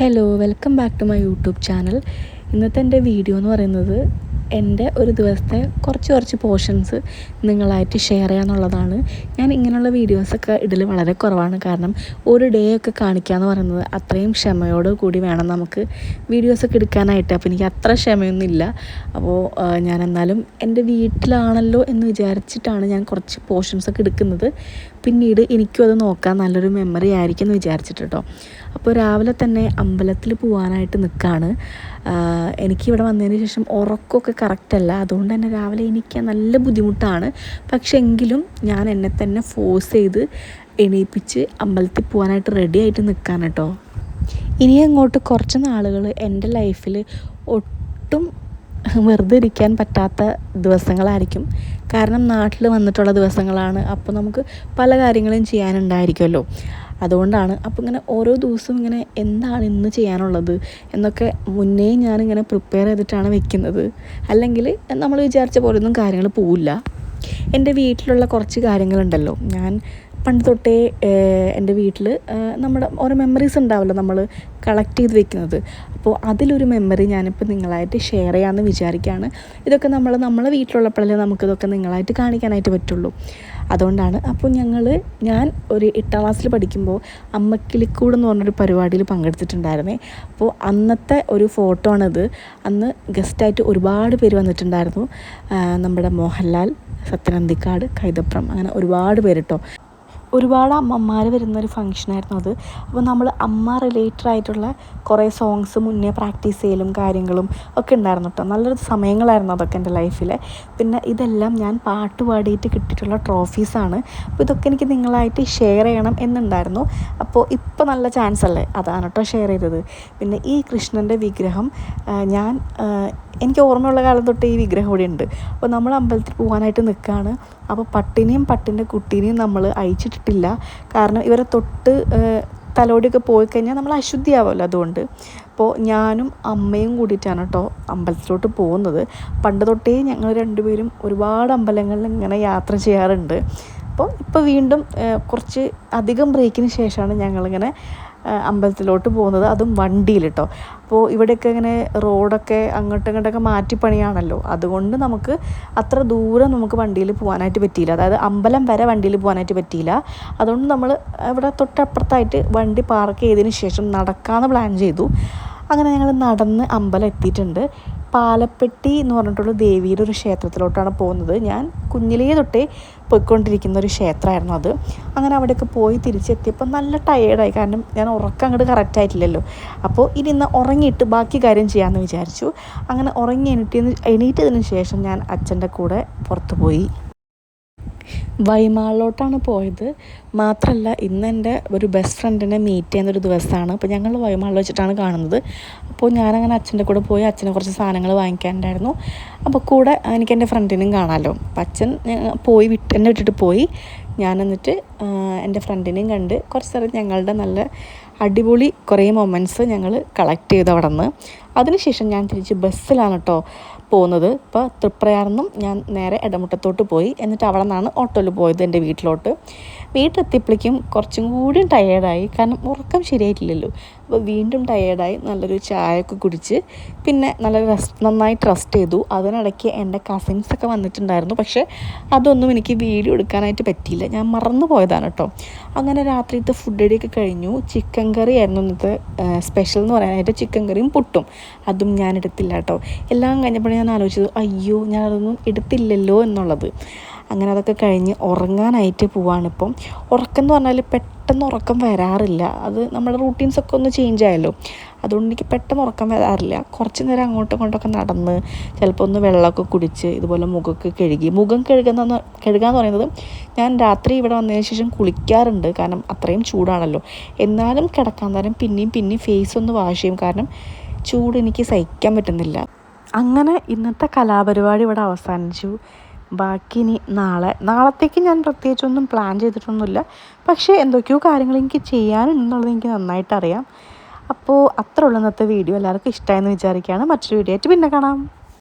Hello welcome back to my YouTube channel ഇന്നത്തെ എന്റെ video എന്ന് പറയുന്നത് എന്റെ ഒരു ദിവസത്തെ കുറച്ച് കുറച്ച് പോർഷൻസ് നിങ്ങളായിട്ട് ഷെയർ ചെയ്യാന്നുള്ളതാണ്. ഞാൻ ഇങ്ങനെയുള്ള വീഡിയോസൊക്കെ ഇടൽ വളരെ കുറവാണ്. കാരണം ഒരു ഡേ ഒക്കെ കാണിക്കുക എന്ന് പറയുന്നത് അത്രയും ക്ഷമയോട് കൂടി വേണം നമുക്ക് വീഡിയോസൊക്കെ എടുക്കാനായിട്ട്. അപ്പോൾ എനിക്ക് അത്ര ക്ഷമയൊന്നുമില്ല. അപ്പോൾ ഞാൻ എന്നാലും എന്റെ വീട്ടിലാണല്ലോ എന്ന് വിചാരിച്ചിട്ടാണ് ഞാൻ കുറച്ച് പോർഷൻസൊക്കെ എടുക്കുന്നത്. പിന്നീട് എനിക്കും അത് നോക്കാൻ നല്ലൊരു മെമ്മറി ആയിരിക്കും എന്ന് വിചാരിച്ചിട്ട് കേട്ടോ അപ്പോൾ രാവിലെ തന്നെ അമ്പലത്തിൽ പോകാനായിട്ട് നിൽക്കുകയാണ് എനിക്കിവിടെ വന്നതിന് ശേഷം ഉറക്കമൊക്കെ കറക്റ്റല്ല അതുകൊണ്ട് തന്നെ രാവിലെ എനിക്ക് നല്ല ബുദ്ധിമുട്ടാണ്. പക്ഷെ എങ്കിലും ഞാൻ എന്നെ തന്നെ ഫോഴ്സ് ചെയ്ത് എണീപ്പിച്ച് അമ്പലത്തിൽ പോകാനായിട്ട് റെഡി ആയിട്ട് നിൽക്കാൻ കേട്ടോ. ഇനി അങ്ങോട്ട് കുറച്ച് നാളുകൾ എന്റെ ലൈഫിൽ ഒട്ടും വെറുതെ ഇരിക്കാൻ പറ്റാത്ത ദിവസങ്ങളായിരിക്കും. കാരണം നാട്ടിൽ വന്നിട്ടുള്ള ദിവസങ്ങളാണ്. അപ്പോൾ നമുക്ക് പല കാര്യങ്ങളും ചെയ്യാനുണ്ടായിരിക്കുമല്ലോ. അതുകൊണ്ടാണ് അപ്പോൾ ഇങ്ങനെ ഓരോ ദിവസവും ഇങ്ങനെ എന്താണ് ഇന്ന് ചെയ്യാനുള്ളത് എന്നൊക്കെ മുന്നേ ഞാനിങ്ങനെ പ്രിപ്പയർ ചെയ്തിട്ടാണ് വെക്കുന്നത്. അല്ലെങ്കിൽ നമ്മൾ വിചാരിച്ച പോലെയൊന്നും കാര്യങ്ങൾ പോവില്ല. എന്റെ വീട്ടിലുള്ള കുറച്ച് കാര്യങ്ങളുണ്ടല്ലോ. ഞാൻ പണ്ട് തൊട്ടേ എന്റെ വീട്ടിൽ നമ്മുടെ ഓരോ മെമ്മറീസ് ഉണ്ടാവുമല്ലോ നമ്മൾ കളക്ട് ചെയ്ത് വെക്കുന്നത്. അപ്പോൾ അതിലൊരു മെമ്മറി ഞാനിപ്പോൾ നിങ്ങളായിട്ട് ഷെയർ ചെയ്യാമെന്ന് വിചാരിക്കുകയാണ് ഇതൊക്കെ നമ്മൾ നമ്മളെ വീട്ടിലുള്ളപ്പോഴല്ലേ നമുക്കിതൊക്കെ നിങ്ങളായിട്ട് കാണിക്കാനായിട്ട് പറ്റുള്ളൂ. അതുകൊണ്ടാണ് അപ്പോൾ ഞങ്ങൾ ഞാൻ ഒരു എട്ടാം ക്ലാസ്സിൽ പഠിക്കുമ്പോൾ അമ്മക്കിളിക്കൂട് എന്ന് പറഞ്ഞൊരു പരിപാടിയിൽ പങ്കെടുത്തിട്ടുണ്ടായിരുന്നേ. അപ്പോൾ അന്നത്തെ ഒരു ഫോട്ടോ ആണിത്. അന്ന് ഗസ്റ്റായിട്ട് ഒരുപാട് പേര് വന്നിട്ടുണ്ടായിരുന്നു. നമ്മുടെ മോഹൻലാൽ സത്യനന്ദിക്കാട് കൈതപ്രം അങ്ങനെ ഒരുപാട് പേര് കേട്ടോ ഒരുപാട് അമ്മമാർ വരുന്ന ഒരു ഫംഗ്ഷനായിരുന്നു അത്. അപ്പോൾ നമ്മൾ അമ്മ റിലേറ്റഡ് ആയിട്ടുള്ള കുറേ സോങ്സ് മുന്നേ പ്രാക്ടീസ് ചെയ്യലും കാര്യങ്ങളും ഒക്കെ ഉണ്ടായിരുന്നു കേട്ടോ നല്ലൊരു സമയങ്ങളായിരുന്നു അതൊക്കെ എന്റെ ലൈഫിൽ പിന്നെ ഇതെല്ലാം ഞാൻ പാട്ട് പാടിയിട്ട് കിട്ടിയിട്ടുള്ള ട്രോഫീസാണ് അപ്പോൾ ഇതൊക്കെ എനിക്ക് നിങ്ങളായിട്ട് ഷെയർ ചെയ്യണം എന്നുണ്ടായിരുന്നു. അപ്പോൾ ഇപ്പോൾ നല്ല ചാൻസ് അല്ലേ? അതാണ് കേട്ടോ ഷെയർ ചെയ്തത്. പിന്നെ ഈ കൃഷ്ണന്റെ വിഗ്രഹം ഞാൻ എനിക്ക് ഓർമ്മയുള്ള കാലം തൊട്ട് ഈ വിഗ്രഹം ഇവിടെ ഉണ്ട് അപ്പോൾ നമ്മൾ അമ്പലത്തിൽ പോകാനായിട്ട് നിൽക്കുകയാണ് അപ്പോൾ പട്ടിനെയും പട്ടിന്റെ കുട്ടീനെയും നമ്മൾ അയച്ചിട്ടിട്ടില്ല കാരണം ഇവരെ തൊട്ട് തലോടിയൊക്കെ പോയി കഴിഞ്ഞാൽ നമ്മൾ അശുദ്ധിയാവുമല്ലോ അതുകൊണ്ട്. അപ്പോൾ ഞാനും അമ്മയും കൂടിയിട്ടാണ് കേട്ടോ അമ്പലത്തിലോട്ട് പോകുന്നത്. പണ്ട് തൊട്ടേ ഞങ്ങൾ രണ്ടുപേരും ഒരുപാട് അമ്പലങ്ങളിൽ ഇങ്ങനെ യാത്ര ചെയ്യാറുണ്ട്. അപ്പോൾ ഇപ്പോൾ വീണ്ടും കുറച്ച് അധികം ബ്രേക്കിന് ശേഷമാണ് ഞങ്ങളിങ്ങനെ അമ്പലത്തിലോട്ട് പോകുന്നത്. അതും വണ്ടിയിൽ കേട്ടോ അപ്പോൾ ഇവിടെയൊക്കെ ഇങ്ങനെ റോഡൊക്കെ അങ്ങോട്ടും ഇങ്ങോട്ടൊക്കെ മാറ്റിപ്പണിയാണല്ലോ അതുകൊണ്ട് നമുക്ക് അത്ര ദൂരം നമുക്ക് വണ്ടിയിൽ പോകാനായിട്ട് പറ്റിയില്ല. അതായത് അമ്പലം വരെ വണ്ടിയിൽ പോകാനായിട്ട് പറ്റിയില്ല. അതുകൊണ്ട് നമ്മൾ ഇവിടെ തൊട്ടപ്പുറത്തായിട്ട് വണ്ടി പാർക്ക് ചെയ്തതിന് ശേഷം നടക്കാമെന്ന് പ്ലാൻ ചെയ്തു. അങ്ങനെ ഞങ്ങൾ നടന്ന് അമ്പലം എത്തിയിട്ടുണ്ട്. പാലപ്പെട്ടി എന്ന് പറഞ്ഞിട്ടുള്ള ദേവിയുടെ ഒരു ക്ഷേത്രത്തിലോട്ടാണ് പോകുന്നത്. ഞാൻ കുഞ്ഞിലേ തൊട്ടേ പോയിക്കൊണ്ടിരിക്കുന്ന ഒരു ക്ഷേത്രമായിരുന്നു അത്. അങ്ങനെ അവിടെയൊക്കെ പോയി തിരിച്ചെത്തിയപ്പോൾ നല്ല ടയേർഡായി കാരണം ഞാൻ ഉറക്കം അങ്ങോട്ട് കറക്റ്റ് ആയിട്ടില്ലല്ലോ. അപ്പോൾ ഇനി ഇന്ന് ഉറങ്ങിയിട്ട് ബാക്കി കാര്യം ചെയ്യാമെന്ന് വിചാരിച്ചു. അങ്ങനെ ഉറങ്ങി എണീറ്റ് എണീറ്റതിന് ശേഷം ഞാൻ അച്ഛന്റെ കൂടെ പുറത്തു പോയി വൈമാളിലോട്ടാണ് പോയത്. മാത്രമല്ല ഇന്ന് എന്റെ ഒരു ബെസ്റ്റ് ഫ്രണ്ടിനെ മീറ്റ് ചെയ്യുന്ന ഒരു ദിവസമാണ്. അപ്പോൾ ഞങ്ങൾ വൈമാളിൽ വെച്ചിട്ടാണ് കാണുന്നത്. അപ്പോൾ ഞാനങ്ങനെ അച്ഛന്റെ കൂടെ പോയി അച്ഛനെ കുറച്ച് സാധനങ്ങൾ വാങ്ങിക്കാനുണ്ടായിരുന്നു. അപ്പോൾ കൂടെ എനിക്ക് എന്റെ ഫ്രണ്ടിനും കാണാമല്ലോ അപ്പം അച്ഛൻ പോയി വിട്ട് എന്നെ വിട്ടിട്ട് പോയി. ഞാൻ എന്നിട്ട് എന്റെ ഫ്രണ്ടിനെയും കണ്ട് കുറച്ച് നേരം ഞങ്ങളുടെ നല്ല അടിപൊളി കുറേ മൊമെന്റ്സ് ഞങ്ങൾ കളക്ട് ചെയ്തു അവിടെ നിന്ന് അതിനുശേഷം ഞാൻ തിരിച്ച് ബസ്സിലാണ് കേട്ടോ പോകുന്നത് ഇപ്പോൾ തൃപ്രയാറിന്നും ഞാൻ നേരെ ഇടമുട്ടത്തോട്ട് പോയി. എന്നിട്ട് അവിടെ നിന്നാണ് ഓട്ടോയിൽ പോയത് എന്റെ വീട്ടിലോട്ട്. വീട്ടിലെത്തിയപ്പോഴേക്കും കുറച്ചും കൂടിയും ടയേർഡായി കാരണം ഉറക്കം ശരിയായിട്ടില്ലല്ലോ. അപ്പോൾ വീണ്ടും ടയേർഡായി നല്ലൊരു ചായയൊക്കെ കുടിച്ച് പിന്നെ നല്ല റെസ്റ്റ് നന്നായിട്ട് റെസ്റ്റ് ചെയ്തു. അതിനിടയ്ക്ക് എന്റെ കസിൻസൊക്കെ വന്നിട്ടുണ്ടായിരുന്നു. പക്ഷേ അതൊന്നും എനിക്ക് വീഡിയോ എടുക്കാനായിട്ട് പറ്റിയില്ല. ഞാൻ മറന്നു പോയതാണ് കേട്ടോ അങ്ങനെ രാത്രിയിലത്തെ ഫുഡ് അടിയൊക്കെ കഴിഞ്ഞു. ചിക്കൻ കറി ആയിരുന്നു ഇന്നത്തെ സ്പെഷ്യൽ എന്ന് പറയാനായിട്ട് ചിക്കൻ കറിയും പുട്ടും. അതും ഞാൻ എടുത്തില്ല കേട്ടോ. എല്ലാം കഴിഞ്ഞപ്പോൾ ഞാൻ ആലോചിച്ചത് അയ്യോ ഞാനതൊന്നും എടുത്തില്ലല്ലോ എന്നുള്ളത്. അങ്ങനെ അതൊക്കെ കഴിഞ്ഞ് ഉറങ്ങാനായിട്ട് പോവാണിപ്പം ഉറക്കം എന്ന് പറഞ്ഞാൽ പെട്ടെന്ന് ഉറക്കം വരാറില്ല. അത് നമ്മുടെ റൂട്ടീൻസൊക്കെ ഒന്ന് ചേഞ്ച് ആയല്ലോ. അതുകൊണ്ട് എനിക്ക് പെട്ടെന്ന് ഉറക്കം വരാറില്ല. കുറച്ച് നേരം അങ്ങോട്ടും ഇങ്ങോട്ടൊക്കെ നടന്ന് ചിലപ്പോൾ ഒന്ന് വെള്ളമൊക്കെ കുടിച്ച് ഇതുപോലെ മുഖമൊക്കെ കഴുകി. മുഖം കഴുകുന്ന കഴുകുക എന്ന് പറയുന്നത് ഞാൻ രാത്രി ഇവിടെ വന്നതിന് ശേഷം കുളിക്കാറുണ്ട്. കാരണം അത്രയും ചൂടാണല്ലോ. എന്നാലും കിടക്കാൻ നേരം പിന്നെയും പിന്നെയും ഫേസ് ഒന്ന് വാഷ് ചെയ്യും. കാരണം ചൂട് എനിക്ക് സഹിക്കാൻ പറ്റുന്നില്ല. അങ്ങനെ ഇന്നത്തെ കലാപരിപാടി ഇവിടെ അവസാനിച്ചു. ബാക്കി ഇനി നാളെ. നാളത്തേക്ക് ഞാൻ പ്രത്യേകിച്ചൊന്നും പ്ലാൻ ചെയ്തിട്ടൊന്നുമില്ല. പക്ഷേ എന്തൊക്കെയോ കാര്യങ്ങൾ എനിക്ക് ചെയ്യാനുണ്ടെന്നുള്ളത് എനിക്ക് നന്നായിട്ട് അറിയാം. അപ്പോൾ അത്ര ഇന്നത്തെ വീഡിയോ എല്ലാവർക്കും ഇഷ്ടമായെന്ന് വിചാരിക്കുകയാണ്. മറ്റൊരു വീഡിയോ ആയിട്ട് പിന്നെ കാണാം.